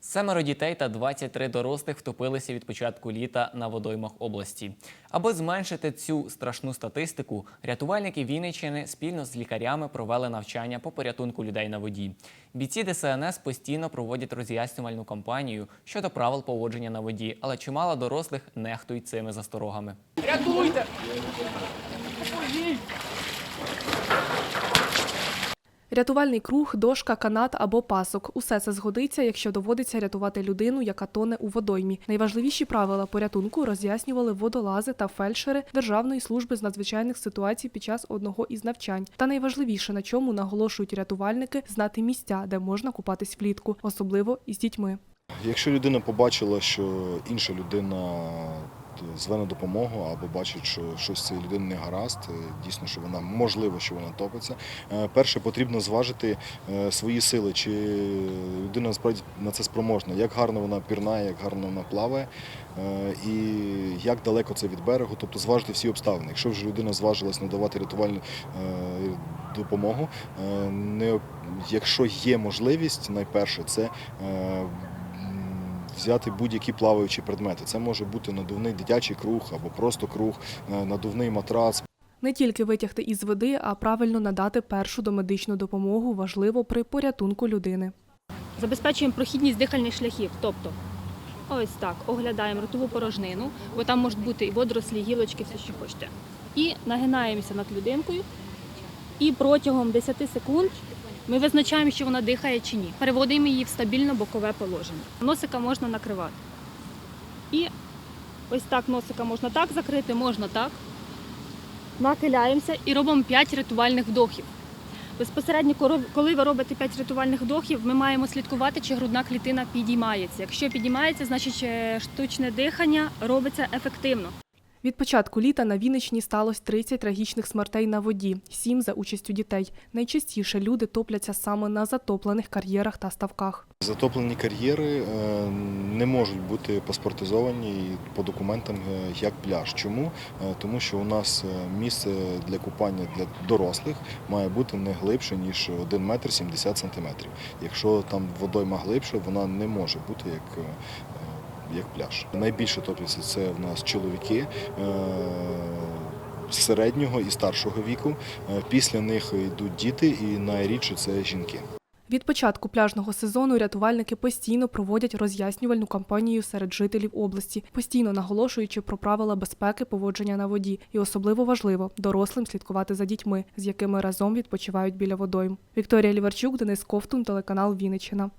Семеро дітей та 23 дорослих втопилися від початку літа на водоймах області. Аби зменшити цю страшну статистику, рятувальники Вінниччини спільно з лікарями провели навчання по порятунку людей на воді. Бійці ДСНС постійно проводять роз'яснювальну кампанію щодо правил поводження на воді, але чимало дорослих нехтують цими засторогами. Рятуйте! Рятувальний круг, дошка, канат або пасок усе це згодиться, якщо доводиться рятувати людину, яка тоне у водоймі. Найважливіші правила порятунку роз'яснювали водолази та фельдшери Державної служби з надзвичайних ситуацій під час одного із навчань. Та найважливіше, на чому наголошують рятувальники, знати місця, де можна купатись влітку, особливо із дітьми. Якщо людина побачила, що інша людина зве на допомогу або бачить, що щось цієї людини не гаразд, е, дійсно, що вона можливо, що вона топиться. е, Перше потрібно зважити е, свої сили, чи людина насправді на це спроможна, як гарно вона пірнає, як гарно вона плаває, і як далеко це від берегу, тобто зважити всі обставини. Якщо вже людина зважилась надавати рятувальну допомогу, якщо є можливість, найперше це взяти будь-які плаваючі предмети. Це може бути надувний дитячий круг або просто круг, е, надувний матрац, Не тільки витягти із води, а правильно надати першу домедичну допомогу важливо при порятунку людини. Забезпечуємо прохідність дихальних шляхів, тобто ось так, оглядаємо ротову порожнину, бо там можуть бути і водорослі, гілочки, все, що хочете. І нагинаємося над людинкою. І протягом 10 секунд ми визначаємо, що вона дихає чи ні. Переводимо її в стабільно бокове положення. Носика можна накривати. І ось так носика можна так закрити, можна так. Нахиляємося і робимо 5 рятувальних вдохів. Безпосередньо, коли- ви робите 5 рятувальних вдохів, ми маємо слідкувати, чи грудна клітина підіймається. Якщо підіймається, значить е, штучне дихання робиться ефективно. Від початку літа на Вінниччині сталося 30 трагічних смертей на воді, 7 за участю дітей. Найчастіше люди топляться саме на затоплених кар'єрах та ставках. Затоплені кар'єри е, не можуть бути паспортизовані по документам е, як пляж. Чому? Е, Тому що у нас місце для купання для дорослих має бути не глибше, ніж 1 метр 70 сантиметрів. Якщо там водойма глибше, вона не може бути як, як пляж. Найбільше топляться це в нас чоловіки. е, Середнього і старшого віку. Е, Після них йдуть діти, і найрідше це жінки. Від початку пляжного сезону рятувальники постійно проводять роз'яснювальну кампанію серед жителів області, постійно наголошуючи про правила безпеки поводження на воді. І особливо важливо дорослим слідкувати за дітьми, з якими разом відпочивають біля водойм. Вікторія Ліварчук, Денис Ковтун, телеканал Вінниччина.